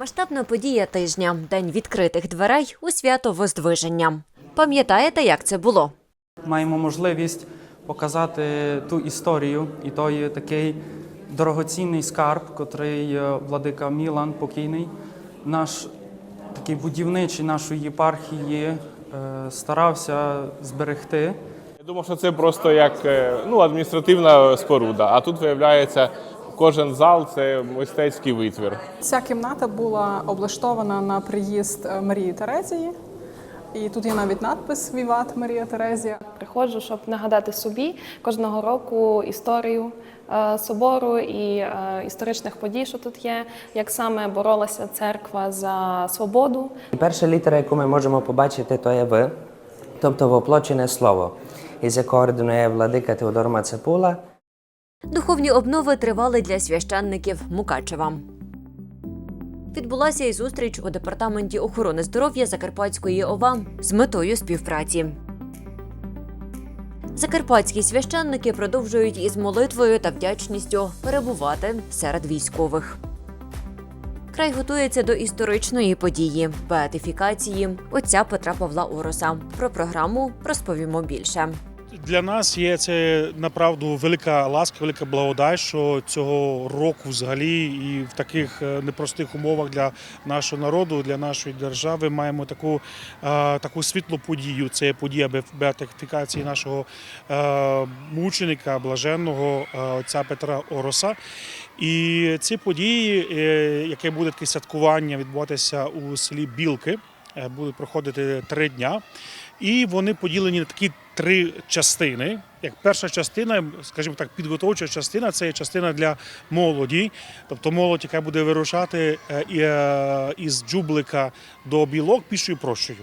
Масштабна подія тижня день відкритих дверей у свято Воздвиження. Пам'ятаєте, як це було? Маємо можливість показати ту історію і той такий дорогоцінний скарб, котрий е, владика Мілан покійний, наш такий будівничий нашої єпархії е, старався зберегти. Я думав, що це просто як е, ну, адміністративна споруда. А тут виявляється, кожен зал це мистецький витвір. Ця кімната була облаштована на приїзд е, Марії Терезії. І тут є навіть надпис Віват Марія Терезія. Приходжу, щоб нагадати собі кожного року історію е, собору і е, історичних подій, що тут є, як саме боролася церква за свободу. Перша літера, яку ми можемо побачити, то є В, тобто воплочене слово, із якого ординує владика Теодор Мацепула. Духовні обнови тривали для священників Мукачева. Відбулася і зустріч у департаменті охорони здоров'я Закарпатської ОВА з метою співпраці. Закарпатські священники продовжують із молитвою та вдячністю перебувати серед військових. Край готується до історичної події беатифікації отця Петра Павла Ороса. Про програму розповімо більше. Для нас є це направду велика ласка, велика благодать, що цього року взагалі і в таких е, непростих умовах для нашого народу, для нашої держави маємо таку, е, таку світлу подію. Це подія бе- беатифікації нашого е, мученика, блаженного отця Петра Ороса. І ці події, яке буде таке святкування відбуватися у селі Білки, будуть проходити три дня. І вони поділені на такі три частини. Як перша частина, скажімо так, підготовча частина це є частина для молоді, тобто молодь, яка буде вирушати е, е, із Джублика до білок пішою прощою.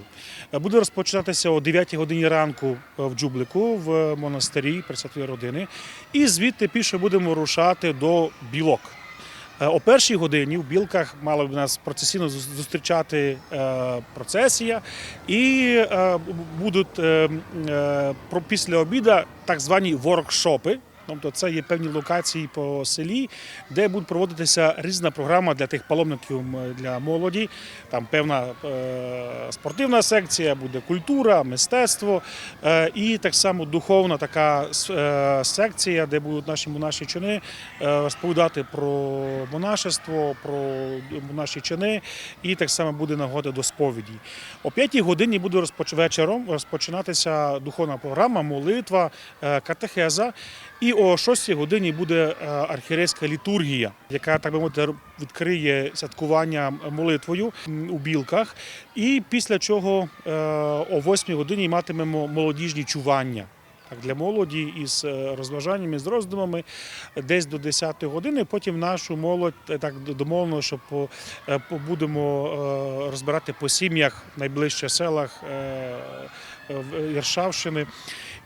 Е, Буде розпочинатися о 9 годині ранку в Джублику в монастирі Пресвятої родини. І звідти пішо будемо рушати до білок. Е, О першій годині в білках мала б нас процесійно зустрічати е, процесія, і е, будуть після обіда так звані воркшопи. Тобто це є певні локації по селі, де буде проводитися різна програма для тих паломників для молоді. Там певна е, спортивна секція, буде культура, мистецтво е, і так само духовна така е, секція, де будуть наші монаші чини розповідати про монашество, про монаші чини, і так само буде нагода до сповіді. О п'ятій годині буде вечором розпочинатися духовна програма, молитва, катехеза. І о 6 годині буде е, архірейська літургія, яка так би мовити відкриє святкування молитвою у білках. І після чого е, о 8 годині матимемо молодіжні чування. Так, для молоді із е, розважаннями, з роздумами десь до 10 години. Потім нашу молодь так домовлено, що по, будемо розбирати по сім'ях найближчих селах в Єршавщини.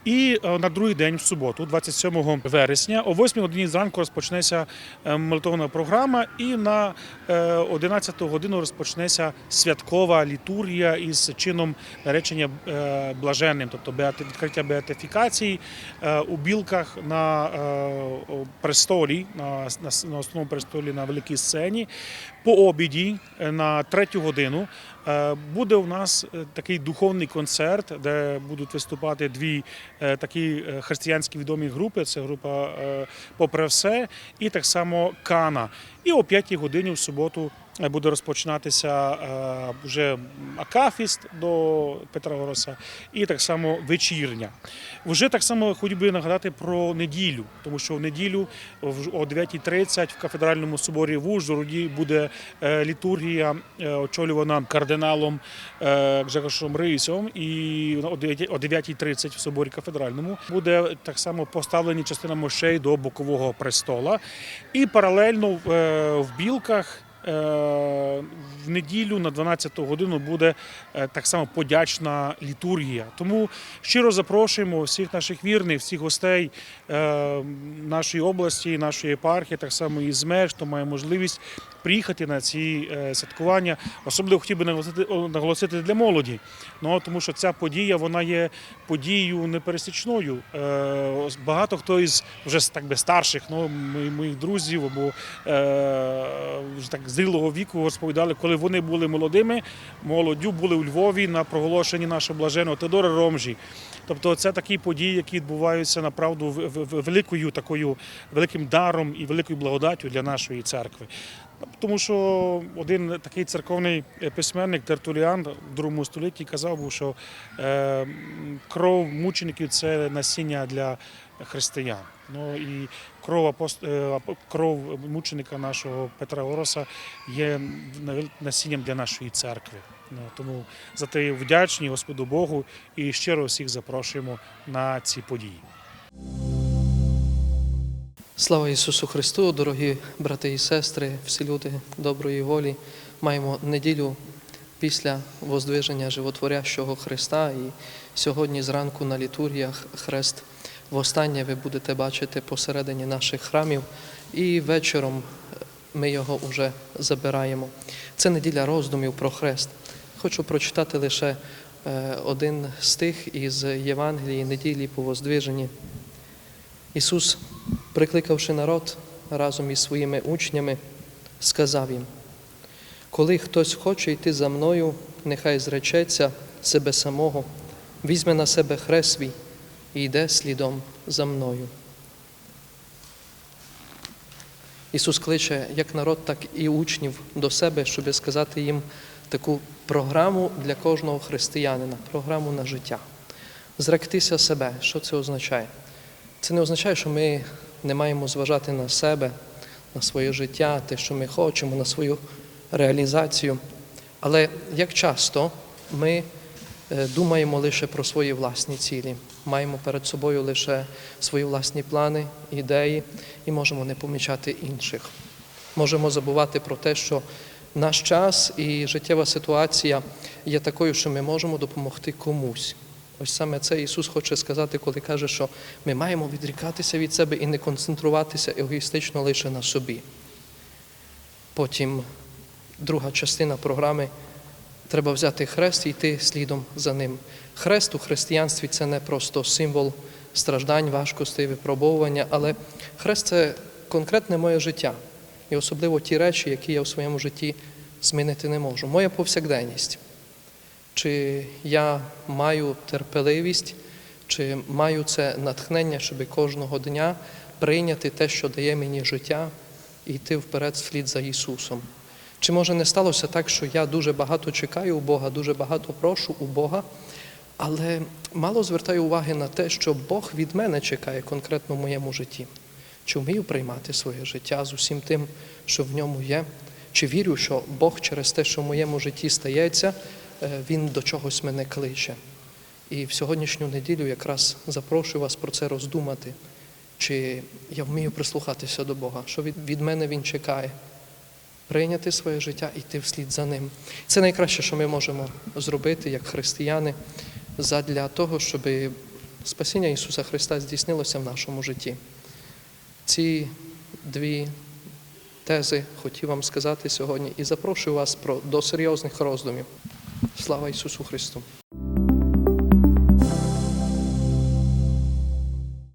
І е, на другий день, в суботу, 27 вересня, о 8 годині зранку розпочнеться е, молитовна програма, і на е, 11 годину розпочнеться святкова літургія із чином речення е, блаженним, тобто відкриття беатифікації е, у білках на е, престолі, на, основному престолі на великій сцені. По обіді е, на третю годину е, буде у нас е, такий духовний концерт, де будуть виступати дві е, такі е, християнські відомі групи. Це група е, Попри все і так само Кана. І о п'ятій годині в суботу е, буде розпочинатися е, вже Акафіст до Петра Ороса, і так само вечірня. Вже так само хотів би нагадати про неділю, тому що в неділю о 9.30 в кафедральному соборі в Ужгороді буде е, літургія, е, очолювана кардиналом е, Гжегошем Рисом. І о 9 о 9.30 в соборі кафедральному буде так само поставлені частина мощей до бокового престола. І паралельно е, в білках. Е, В неділю на 12 годину буде е, так само подячна літургія. Тому щиро запрошуємо всіх наших вірних, всіх гостей е, нашої області, нашої єпархії, так само і з меж, хто має можливість приїхати на ці святкування. Особливо хотів би наголосити, для молоді. Ну, тому що ця подія вона є подією непересічною. Багато хто із вже так би старших, ну, мо- моїх друзів або так зрілого віку розповідали, коли вони були молодими, молоддю були у Львові на проголошенні нашого блаженого Теодора Ромжі. Тобто це такі події, які відбуваються направду великою такою великим даром і великою благодаттю для нашої церкви. Тому що один такий церковний письменник Тертуліан в другому столітті казав, був, що е, кров мучеників це насіння для християн. Ну і кров апост... е, кров мученика нашого Петра Ороса є насінням для нашої церкви. Ну, тому за те вдячні Господу Богу і щиро всіх запрошуємо на ці події. Слава Ісусу Христу, дорогі брати і сестри, всі люди доброї волі. Маємо неділю після воздвиження животворящого Христа. І сьогодні зранку на літургіях хрест востаннє ви будете бачити посередині наших храмів, і вечором ми його вже забираємо. Це неділя роздумів про хрест. Хочу прочитати лише е, один стих із Євангелії неділі по воздвиженні. Ісус, прикликавши народ разом із своїми учнями, сказав їм: коли хтось хоче йти за мною, нехай зречеться себе самого, візьме на себе хрест свій і йде слідом за мною. Ісус кличе як народ, так і учнів до себе, щоб сказати їм таку програму для кожного християнина, програму на життя. Зректися себе. Що це означає? Це не означає, що ми не маємо зважати на себе, на своє життя, те, що ми хочемо, на свою реалізацію. Але як часто ми е, думаємо лише про свої власні цілі, маємо перед собою лише свої власні плани, ідеї і можемо не помічати інших. Можемо забувати про те, що наш час і життєва ситуація є такою, що ми можемо допомогти комусь. Ось саме це Ісус хоче сказати, коли каже, що ми маємо відрікатися від себе і не концентруватися егоїстично лише на собі. Потім друга частина програми треба взяти хрест і йти слідом за ним. Хрест у християнстві це не просто символ страждань, важкостей, випробовування, але хрест це конкретне моє життя. І особливо ті речі, які я у своєму житті змінити не можу. Моя повсякденність. Чи я маю терпеливість, чи маю це натхнення, щоб кожного дня прийняти те, що дає мені життя, і йти вперед вслід за Ісусом. Чи може не сталося так, що я дуже багато чекаю у Бога, дуже багато прошу у Бога, але мало звертаю уваги на те, що Бог від мене чекає конкретно в моєму житті. Чи вмію приймати своє життя з усім тим, що в ньому є? Чи вірю, що Бог через те, що в моєму житті стається, е, Він до чогось мене кличе? І в сьогоднішню неділю якраз запрошую вас про це роздумати. Чи я вмію прислухатися до Бога, що від, мене Він чекає? Прийняти своє життя і йти вслід за ним. Це найкраще, що ми можемо зробити як християни, задля того, щоб спасіння Ісуса Христа здійснилося в нашому житті. Ці дві тези хотів вам сказати сьогодні і запрошую вас до серйозних роздумів. Слава Ісусу Христу!